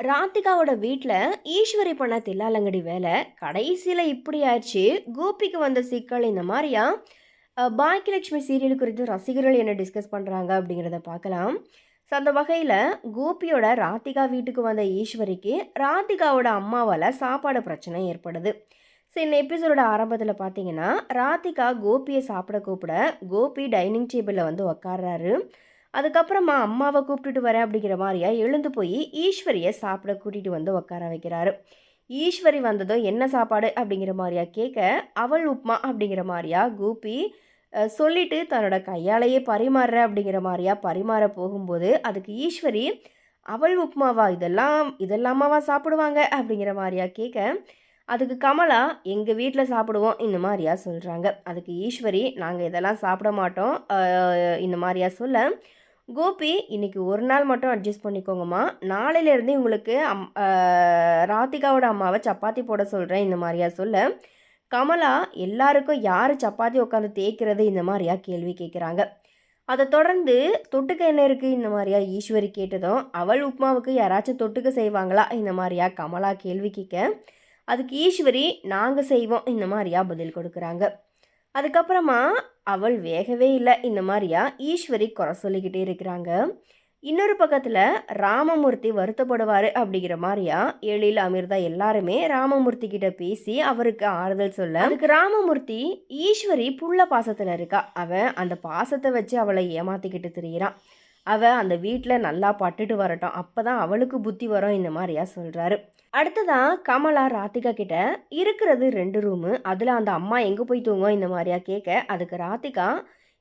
ராதிகாவோட வீட்டில் ஈஸ்வரி பண்ண தில்லாலங்கடி வேலை. கடைசியில் இப்படி ஆயிடுச்சு. கோபிக்கு வந்த சிக்கல் இந்த மாதிரியா? அஹ், பாக்கியலட்சுமி சீரியல் குறித்து ரசிகர்கள் என்ன டிஸ்கஸ் பண்ணுறாங்க அப்படிங்கிறத பார்க்கலாம். ஸோ அந்த வகையில் கோபியோட ராதிகா வீட்டுக்கு வந்த ஈஸ்வரிக்கு ராதிகாவோட அம்மாவால் சாப்பாடு பிரச்சனை ஏற்படுது. ஸோ இந்த எபிசோடோட ஆரம்பத்தில் பார்த்தீங்கன்னா ராதிகா கோபியை சாப்பிட கூப்பிட கோபி டைனிங் டேபிளில் வந்து உக்காடுறாரு அதுக்கப்புறமா அம்மாவை கூப்பிட்டுட்டு வரேன் அப்படிங்கிற மாதிரியா எழுந்து போய் ஈஸ்வரியை சாப்பிட கூட்டிகிட்டு வந்து உட்கார வைக்கிறாரு. ஈஸ்வரி வந்ததும் என்ன சாப்பாடு அப்படிங்கிற மாதிரியா கேட்க அவள் உப்மா அப்படிங்கிற மாதிரியா? கோபி சொல்லிட்டு தன்னோட கையாலேயே பரிமாறுற அப்படிங்கிற மாதிரியா? பரிமாற போகும்போது அதுக்கு ஈஸ்வரி அவள் உப்மாவா? இதெல்லாம் இதெல்லாமாவா சாப்பிடுவாங்க? அப்படிங்கிற மாதிரியா கேட்க அதுக்கு கமலா எங்கள் வீட்டில் சாப்பிடுவோம் இந்த மாதிரியா சொல்கிறாங்க அதுக்கு ஈஸ்வரி நாங்கள் இதெல்லாம் சாப்பிட மாட்டோம். இந்த மாதிரியா சொல்ல கோபி இன்னைக்கு ஒரு நாள் மட்டும் அட்ஜஸ்ட் பண்ணிக்கோங்கம்மா. நாளையிலேருந்து உங்களுக்கு அம் ராதிகாவோட அம்மாவை சப்பாத்தி போட சொல்கிறேன் இந்த மாதிரியா சொல்ல. கமலா எல்லாருக்கும் யார் சப்பாத்தி உட்காந்து தேய்க்கிறது இந்த மாதிரியா கேள்வி கேட்குறாங்க அதை தொடர்ந்து தொட்டுக்க என்ன இருக்குது இந்த மாதிரியா ஈஸ்வரி கேட்டதும் அவள் உப்மாவுக்கு யாராச்சும் தொட்டுக்க செய்வாங்களா இந்த மாதிரியா கமலா கேள்வி கேட்க அதுக்கு ஈஸ்வரி நாங்கள் செய்வோம் இந்த மாதிரியா பதில் கொடுக்குறாங்க. அதுக்கப்புறமா அவள் வேகவே இல்லை. இந்த மாதிரியா ஈஸ்வரி குறை சொல்லிக்கிட்டே இருக்கிறாங்க. இன்னொரு பக்கத்தில் ராமமூர்த்தி வருத்தப்படுவார் அப்படிங்கிற மாதிரியா எழில் அமிர்தா எல்லாருமே ராமமூர்த்தி கிட்ட பேசி அவருக்கு ஆறுதல் சொல்ல அதுக்கு ராமமூர்த்தி ஈஸ்வரி புள்ள பாசத்தில் இருக்கா. அவன் அந்த பாசத்தை வச்சு அவளை ஏமாத்திக்கிட்டு திரியிறான். அவள் அந்த வீட்டில் நல்லா பட்டுட்டு வரட்டும். அப்போ தான் அவளுக்கு புத்தி வரும் இந்த மாதிரியா சொல்கிறாரு அடுத்ததான் கமலா ராதிகா கிட்ட இருக்கிறது ரெண்டு ரூமு அதில் அந்த அம்மா எங்கே போய் தூங்கும் இந்த மாதிரியா கேட்க அதுக்கு ராதிகா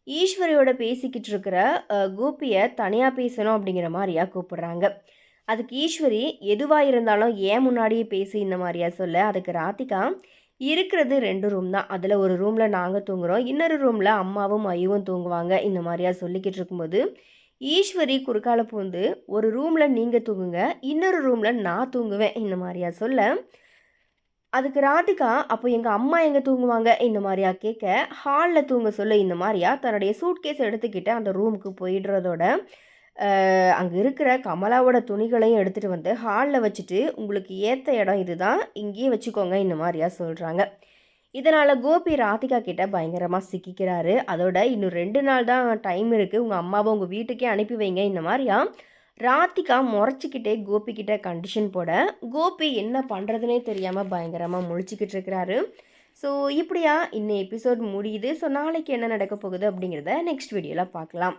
ஈஸ்வரியோட பேசிக்கிட்டு இருக்கிற கோபியை தனியாக பேசணும் அப்படிங்கிற மாதிரியா கூப்பிடுறாங்க. அதுக்கு ஈஸ்வரி எதுவாக இருந்தாலும் ஏன் முன்னாடியே பேசி இந்த மாதிரியா சொல்ல. அதுக்கு ராதிகா இருக்கிறது ரெண்டு ரூம் தான். அதில் ஒரு ரூமில் நாங்கள் தூங்குகிறோம் இன்னொரு ரூமில் அம்மாவும் ஐயவும் தூங்குவாங்க. இந்த மாதிரியா சொல்லிக்கிட்டு இருக்கும்போது ஈஸ்வரி குறுக்கால பூந்து ஒரு ரூமில் நீங்கள் தூங்குங்க இன்னொரு ரூமில் நான் தூங்குவேன் இந்த மாதிரியா சொல்ல. அதுக்கு ராதிகா அப்போ எங்கள் அம்மா எங்கே தூங்குவாங்க இந்த மாதிரியா கேட்க ஹாலில் தூங்க சொல்ல இந்த மாதிரியா தன்னுடைய சூட்கேஸ் எடுத்துக்கிட்டு அந்த ரூமுக்கு போயிடுறதோட அங்கே இருக்கிற கமலாவோட துணிகளையும் எடுத்துகிட்டு வந்து ஹாலில் வச்சுட்டு உங்களுக்கு ஏற்ற இடம் இதுதான் இங்கேயே வச்சுக்கோங்க இந்த மாதிரியா சொல்கிறாங்க இதனால் கோபி ராதிகா கிட்ட பயங்கரமாக சிக்கிக்கிறாரு. அதோட இன்னும் ரெண்டு நாள் தான் டைம் இருக்குது உங்கள் அம்மாவை உங்கள் வீட்டுக்கே அனுப்பி வைங்க. இந்த மாதிரியா? ராதிகா முறைச்சிக்கிட்டே கோபி கிட்ட கண்டிஷன் போட கோபி என்ன பண்ணுறதுனே தெரியாமல் பயங்கரமாக முழிச்சிக்கிட்டு இருக்கிறாரு. ஸோ இப்படியா? இன்னும் எபிசோட் முடியுது. ஸோ நாளைக்கு என்ன நடக்க போகுது அப்படிங்கிறத நெக்ஸ்ட் வீடியோவில் பார்க்கலாம்.